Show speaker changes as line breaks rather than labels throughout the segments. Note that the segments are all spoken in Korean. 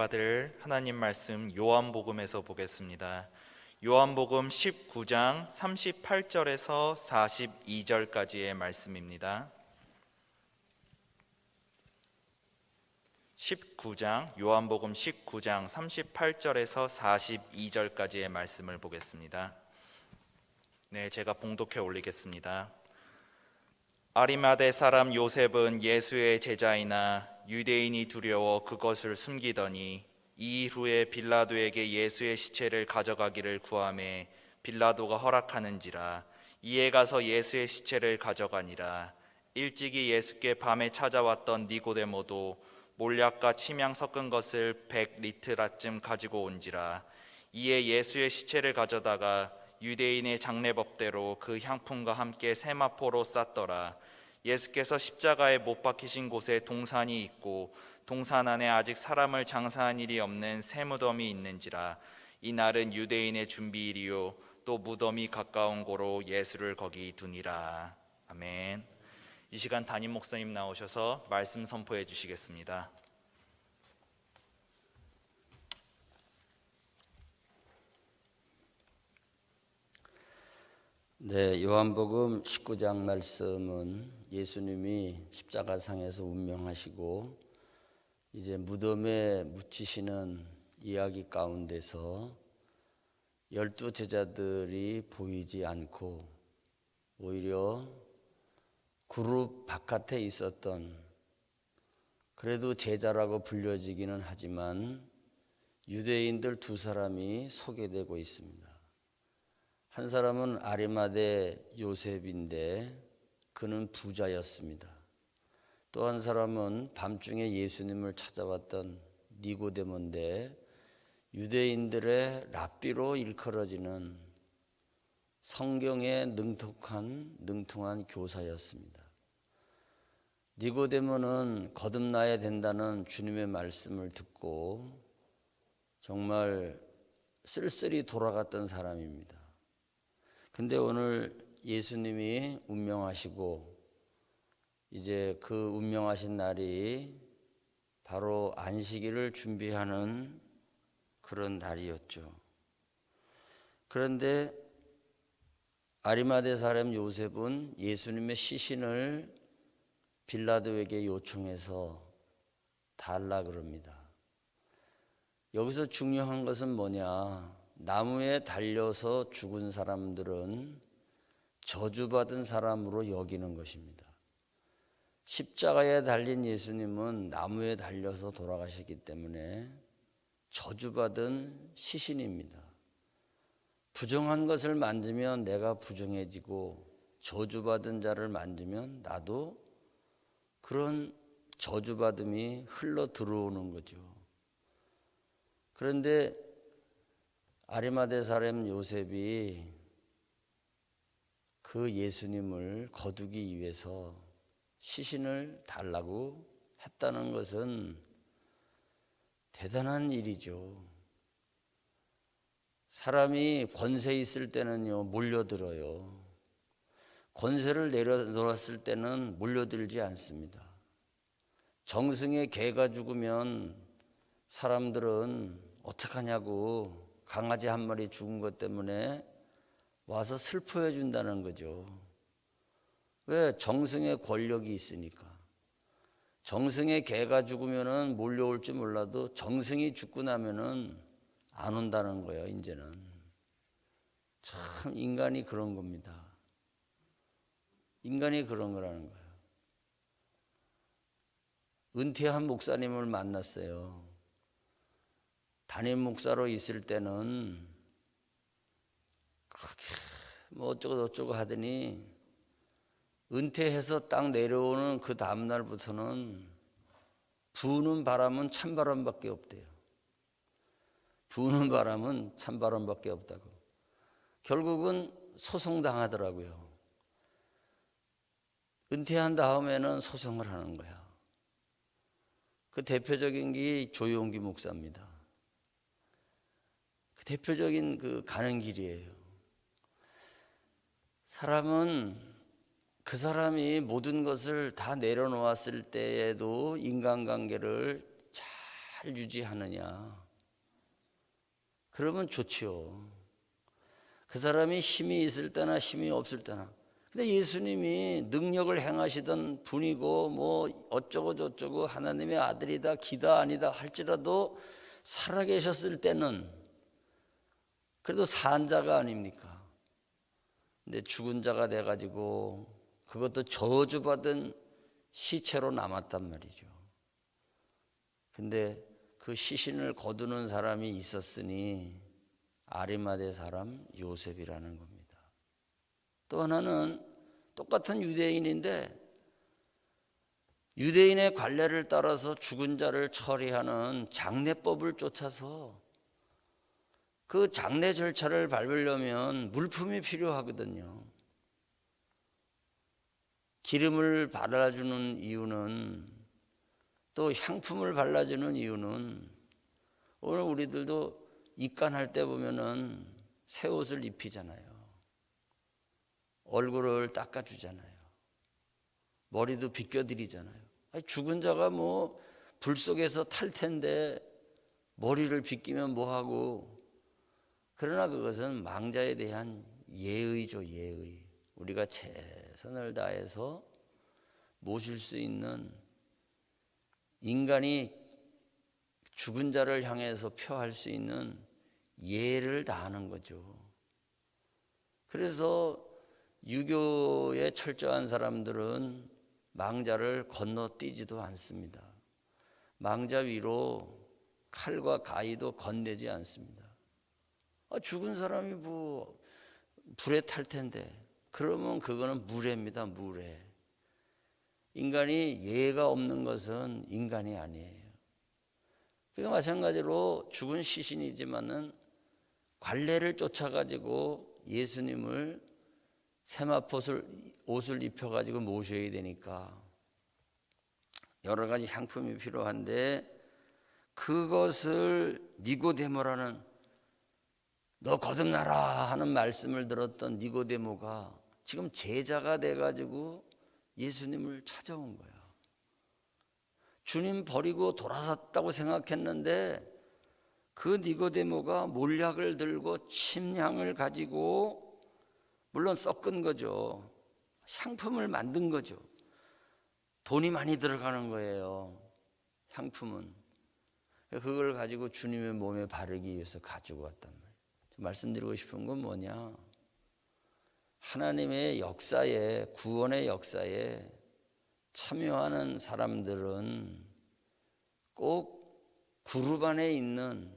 받을 하나님 말씀 요한복음에서 보겠습니다. 요한복음 19장 38절에서 42절까지의 말씀입니다. 19장 요한복음 19장 38절에서 42절까지의 말씀을 보겠습니다. 네, 제가 봉독해 올리겠습니다. 아리마대 사람 요셉은 예수의 제자이나 유대인이 두려워 그것을 숨기더니 이 후에 빌라도에게 예수의 시체를 가져가기를 구하매 빌라도가 허락하는지라 이에 가서 예수의 시체를 가져가니라. 일찍이 예수께 밤에 찾아왔던 니고데모도 몰약과 침향 섞은 것을 백 리트라쯤 가지고 온지라 이에 예수의 시체를 가져다가 유대인의 장례법대로 그 향품과 함께 세마포로 쌌더라 예수께서 십자가에 못 박히신 곳에 동산이 있고 동산 안에 아직 사람을 장사한 일이 없는 새 무덤이 있는지라 이 날은 유대인의 준비일이요 또 무덤이 가까운 고로 예수를 거기 두니라 아멘. 이 시간 담임 목사님 나오셔서 말씀 선포해 주시겠습니다.
네, 요한복음 19장 말씀은 예수님이 십자가상에서 운명하시고 이제 무덤에 묻히시는 이야기 가운데서 열두 제자들이 보이지 않고 오히려 그룹 바깥에 있었던 그래도 제자라고 불려지기는 하지만 유대인들 두 사람이 소개되고 있습니다. 한 사람은 아리마대 요셉인데 그는 부자였습니다. 또 한 사람은 밤중에 예수님을 찾아왔던 니고데모인데 유대인들의 랍비로 일컬어지는 성경에 능통한 능통한 교사였습니다. 니고데모는 거듭나야 된다는 주님의 말씀을 듣고 정말 쓸쓸히 돌아갔던 사람입니다. 근데 오늘 예수님이 운명하시고 이제 그 운명하신 날이 바로 안식일을 준비하는 그런 날이었죠. 그런데 아리마대 사람 요셉은 예수님의 시신을 빌라도에게 요청해서 달라 그럽니다. 여기서 중요한 것은 뭐냐? 나무에 달려서 죽은 사람들은 저주받은 사람으로 여기는 것입니다. 십자가에 달린 예수님은 나무에 달려서 돌아가셨기 때문에 저주받은 시신입니다. 부정한 것을 만지면 내가 부정해지고 저주받은 자를 만지면 나도 그런 저주받음이 흘러 들어오는 거죠. 그런데 아리마대 사람 요셉이 그 예수님을 거두기 위해서 시신을 달라고 했다는 것은 대단한 일이죠. 사람이 권세 있을 때는요, 몰려들어요. 권세를 내려놓았을 때는 몰려들지 않습니다. 정승의 개가 죽으면 사람들은 어떡하냐고 강아지 한 마리 죽은 것 때문에 와서 슬퍼해 준다는 거죠. 왜? 정승의 권력이 있으니까. 정승의 개가 죽으면은 몰려올지 몰라도 정승이 죽고 나면은 안 온다는 거예요, 이제는. 참 인간이 그런 겁니다. 인간이 그런 거라는 거예요. 은퇴한 목사님을 만났어요. 담임 목사로 있을 때는 그렇게 뭐 어쩌고 저쩌고 하더니 은퇴해서 딱 내려오는 그 다음 날부터는 부는 바람은 찬바람밖에 없대요. 부는 바람은 찬바람밖에 없다고. 결국은 소송당하더라고요. 은퇴한 다음에는 소송을 하는 거야. 그 대표적인 게 조용기 목사입니다. 그 대표적인 그 가는 길이에요. 사람은 그 사람이 모든 것을 다 내려놓았을 때에도 인간관계를 잘잘 유지하느냐. 그러면 좋지요. 그 사람이 힘이 있을 때나 힘이 없을 때나. 근데 예수님이 능력을 행하시던 분이고 뭐 어쩌고 저쩌고 하나님의 아들이다 기다 아니다 할지라도 살아계셨을 때는 그래도 산 자가 아닙니까? 근데 죽은 자가 돼 가지고 그것도 저주받은 시체로 남았단 말이죠. 근데 그 시신을 거두는 사람이 있었으니 아리마대 사람 요셉이라는 겁니다. 또 하나는 똑같은 유대인인데 유대인의 관례를 따라서 죽은 자를 처리하는 장례법을 쫓아서 그 장례 절차를 밟으려면 물품이 필요하거든요. 기름을 발라주는 이유는 또 향품을 발라주는 이유는 오늘 우리들도 입간할 때 보면은 새 옷을 입히잖아요. 얼굴을 닦아주잖아요. 머리도 빗겨드리잖아요. 죽은 자가 뭐 불 속에서 탈 텐데 머리를 빗기면 뭐하고 그러나 그것은 망자에 대한 예의죠 예의 우리가 최선을 다해서 모실 수 있는 인간이 죽은 자를 향해서 표할 수 있는 예를 다하는 거죠. 그래서 유교에 철저한 사람들은 망자를 건너뛰지도 않습니다. 망자 위로 칼과 가위도 건네지 않습니다. 아, 죽은 사람이 뭐 불에 탈 텐데 그러면 그거는 무례입니다. 무례. 인간이 예가 없는 것은 인간이 아니에요. 그러니까 마찬가지로 죽은 시신이지만은 관례를 쫓아가지고 예수님을 세마포를 옷을 입혀가지고 모셔야 되니까 여러 가지 향품이 필요한데 그것을 니고데모라는 너 거듭나라 하는 말씀을 들었던 니고데모가 지금 제자가 돼가지고 예수님을 찾아온 거야. 주님 버리고 돌아섰다고 생각했는데 그 니고데모가 몰약을 들고 침향을 가지고 물론 섞은 거죠. 향품을 만든 거죠. 돈이 많이 들어가는 거예요. 향품은. 그걸 가지고 주님의 몸에 바르기 위해서 가지고 왔단 말이에요. 말씀드리고 싶은 건 뭐냐? 하나님의 역사에, 구원의 역사에 참여하는 사람들은 꼭 그룹 안에 있는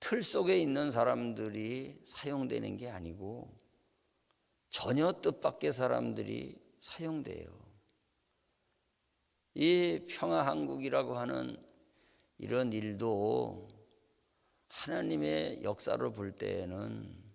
틀 속에 있는 사람들이 사용되는 게 아니고 전혀 뜻밖의 사람들이 사용돼요. 이 평화한국이라고 하는 이런 일도 하나님의 역사를 볼 때에는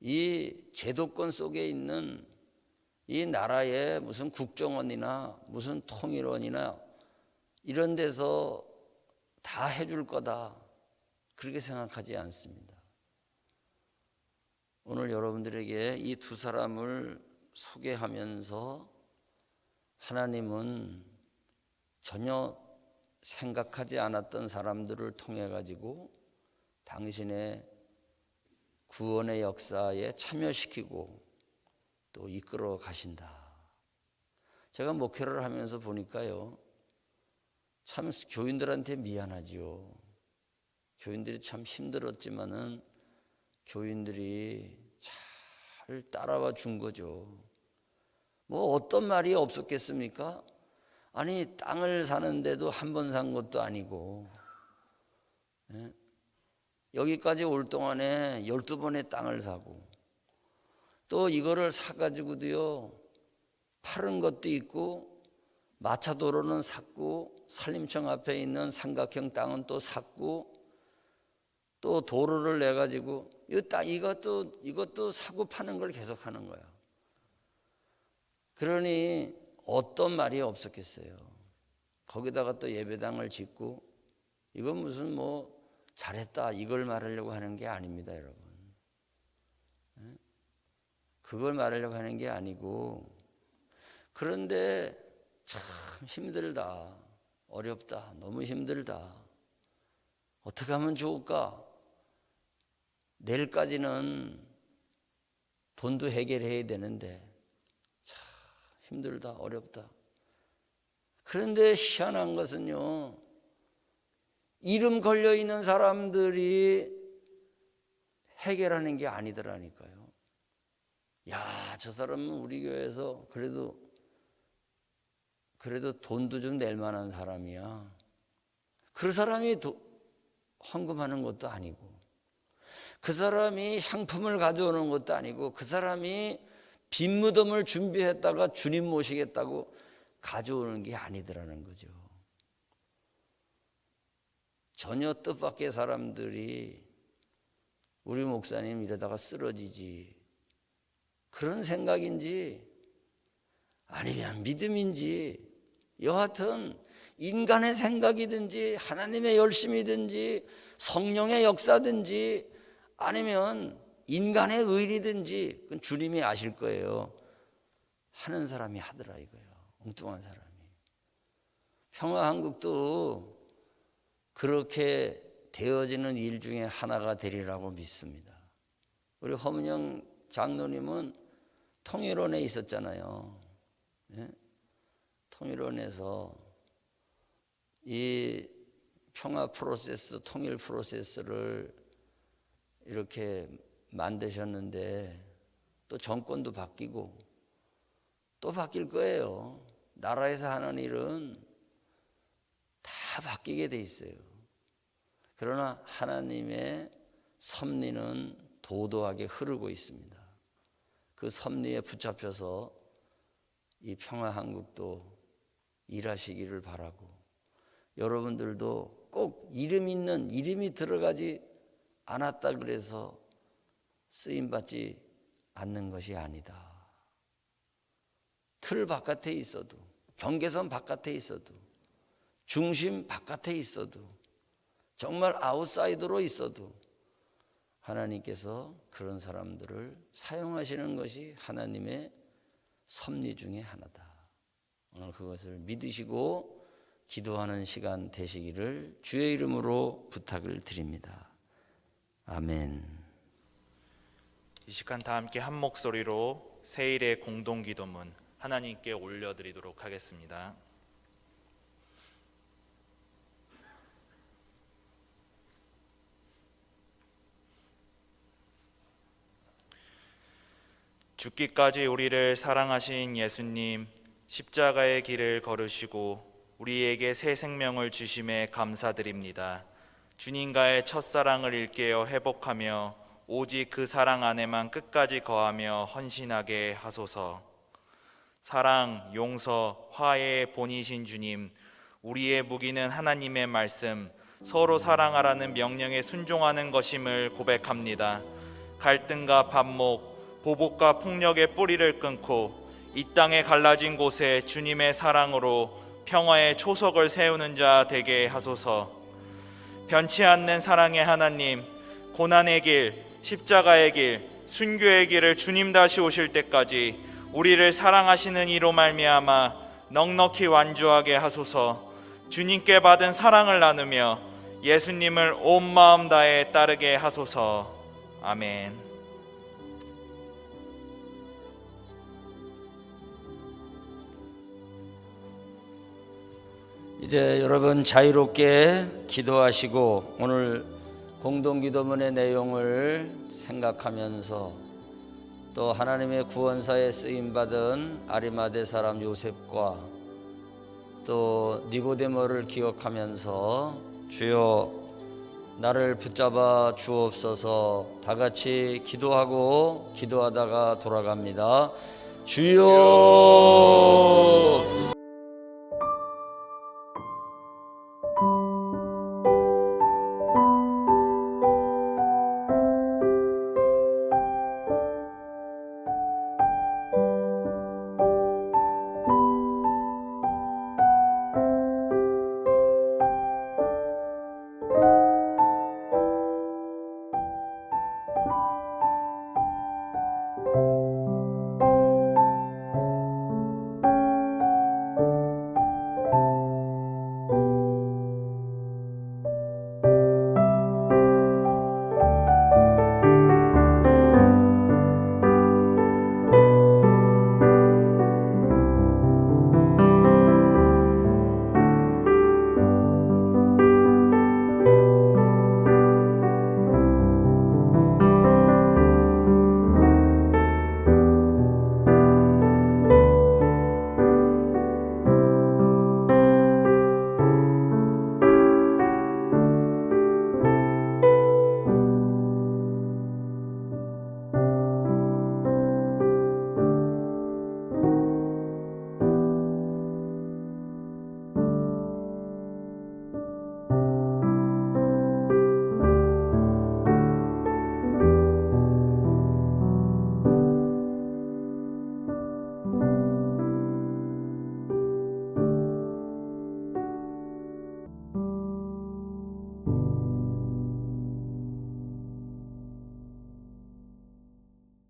이 제도권 속에 있는 이 나라의 무슨 국정원이나 무슨 통일원이나 이런 데서 다 해줄 거다. 그렇게 생각하지 않습니다. 오늘 여러분들에게 이 두 사람을 소개하면서 하나님은 전혀 생각하지 않았던 사람들을 통해 가지고 당신의 구원의 역사에 참여시키고 또 이끌어 가신다. 제가 목회를 하면서 보니까요. 참 교인들한테 미안하지요. 교인들이 참 힘들었지만은 교인들이 잘 따라와 준 거죠. 뭐 어떤 말이 없었겠습니까? 아니 땅을 사는데도 한 번 산 것도 아니고 예? 여기까지 올 동안에 열두 번의 땅을 사고 또 이거를 사가지고도요 파는 것도 있고 마차도로는 샀고 산림청 앞에 있는 삼각형 땅은 또 샀고 또 도로를 내 가지고 이것도 이것도 사고 파는 걸 계속하는 거야. 그러니 어떤 말이 없었겠어요. 거기다가 또 예배당을 짓고 이건 무슨 뭐 잘했다 이걸 말하려고 하는 게 아닙니다, 여러분. 예? 그걸 말하려고 하는 게 아니고 그런데 참 힘들다. 어렵다. 너무 힘들다. 어떻게 하면 좋을까? 내일까지는 돈도 해결해야 되는데 참 힘들다. 어렵다. 그런데 희한한 것은요. 이름 걸려 있는 사람들이 해결하는 게 아니더라니까요. 야, 저 사람은 우리 교회에서 그래도 그래도 돈도 좀 낼 만한 사람이야. 그 사람이 도, 헌금하는 것도 아니고 그 사람이 향품을 가져오는 것도 아니고 그 사람이 빈 무덤을 준비했다가 주님 모시겠다고 가져오는 게 아니더라는 거죠. 전혀 뜻밖의 사람들이 우리 목사님 이러다가 쓰러지지 그런 생각인지 아니면 믿음인지 여하튼 인간의 생각이든지 하나님의 열심이든지 성령의 역사든지 아니면 인간의 의리든지 그건 주님이 아실 거예요. 하는 사람이 하더라 이거예요. 엉뚱한 사람이. 평화한국도 그렇게 되어지는 일 중에 하나가 되리라고 믿습니다. 우리 허문영 장로님은 통일원에 있었잖아요. 예? 통일원에서 이 평화 프로세스, 통일 프로세스를 이렇게 만드셨는데 또 정권도 바뀌고 또 바뀔 거예요. 나라에서 하는 일은 다 바뀌게 돼 있어요. 그러나 하나님의 섭리는 도도하게 흐르고 있습니다. 그 섭리에 붙잡혀서 이 평화 한국도 일하시기를 바라고 여러분들도 꼭 이름 있는 이름이 들어가지 않았다 그래서 쓰임 받지 않는 것이 아니다. 틀 바깥에 있어도 경계선 바깥에 있어도 중심 바깥에 있어도 정말 아웃사이더로 있어도 하나님께서 그런 사람들을 사용하시는 것이 하나님의 섭리 중에 하나다. 오늘 그것을 믿으시고 기도하는 시간 되시기를 주의 이름으로 부탁을 드립니다. 아멘.
이 시간 다 함께 한 목소리로 세일의 공동 기도문 하나님께 올려드리도록 하겠습니다. 죽기까지 우리를 사랑하신 예수님 십자가의 길을 걸으시고 우리에게 새 생명을 주심에 감사드립니다. 주님과의 첫사랑을 일깨어 회복하며 오직 그 사랑 안에만 끝까지 거하며 헌신하게 하소서. 사랑, 용서, 화해의 본이신 주님, 우리의 무기는 하나님의 말씀, 서로 사랑하라는 명령에 순종하는 것임을 고백합니다. 갈등과 반목, 보복과 폭력의 뿌리를 끊고 이 땅에 갈라진 곳에 주님의 사랑으로 평화의 초석을 세우는 자 되게 하소서. 변치 않는 사랑의 하나님, 고난의 길, 십자가의 길, 순교의 길을 주님 다시 오실 때까지 우리를 사랑하시는 이로 말미암아 넉넉히 완주하게 하소서. 주님께 받은 사랑을 나누며 예수님을 온 마음 다해 따르게 하소서. 아멘.
이제 여러분 자유롭게 기도하시고 오늘 공동 기도문의 내용을 생각하면서 또 하나님의 구원사에 쓰임 받은 아리마대 사람 요셉과 또 니고데모를 기억하면서 주여 나를 붙잡아 주옵소서. 다 같이 기도하고 기도하다가 돌아갑니다. 주여